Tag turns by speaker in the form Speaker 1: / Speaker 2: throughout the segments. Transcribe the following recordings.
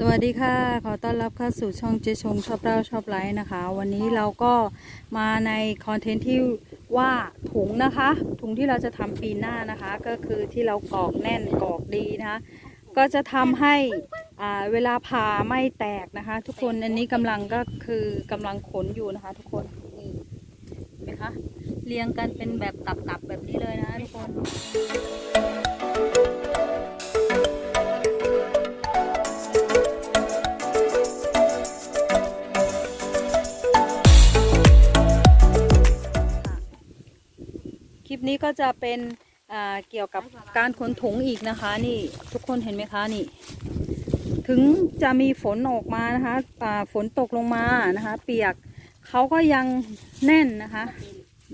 Speaker 1: สวัสดีค่ะ ขอต้อนรับเข้าสู่ช่องเจชงชอบเล่าชอบไลฟ์นะคะ วันนี้เราก็มาในคอนเทนต์ที่ว่าถุงนะคะ ถุงที่เราจะทำปีหน้านะคะ ก็คือที่เรากรอกแน่นกรอกดีนะคะ ก็จะทำให้อ่าเวลาผ่าไม่แตกนะคะ ทุกคนอันนี้กำลังก็คือกำลังขนอยู่นะคะ ทุกคนนี่เห็นไหมคะเรียงกันเป็นแบบตับๆแบบนี้เลยนะ ปนี้ก็จะเป็นเกี่ยวกับการขนถุงอีกนะคะ นี่ทุกคนเห็นไหมคะนี่ ถึงจะมีฝนออกมานะคะฝนตกลงมานะคะ เปียกเขาก็ยังแน่นนะคะ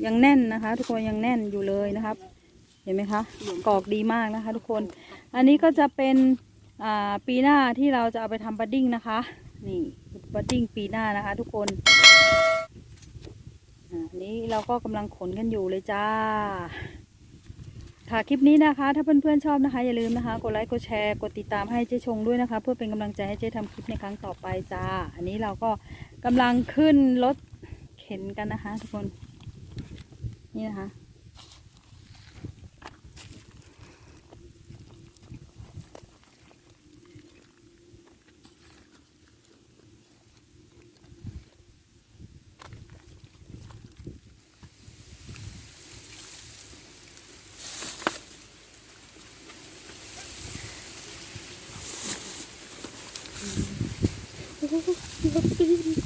Speaker 1: ยังแน่นนะคะ ทุกคนยังแน่นอยู่เลยนะครับ เห็นไหมคะกรอกดีมากนะคะ ทุกคน อันนี้ก็จะเป็นปีหน้าที่เราจะเอาไปทำบัดดิ้งนะคะ นี่บัดดิ้งปีหน้านะคะ ทุกคน นี้เราก็กำลังขนกันอยู่เลยจ้า ค่ะคลิปนี้นะคะ ถ้าเพื่อนๆชอบนะคะ อย่าลืมนะคะ กดไลค์กดแชร์กดติดตามให้เจ๊ชงด้วยนะคะ เพื่อเป็นกำลังใจให้เจ๊ทำคลิปในครั้งต่อไปจ้า อันนี้เราก็กำลังขึ้นรถเข็นกันนะคะ ทุกคนนี่นะคะ รถตีน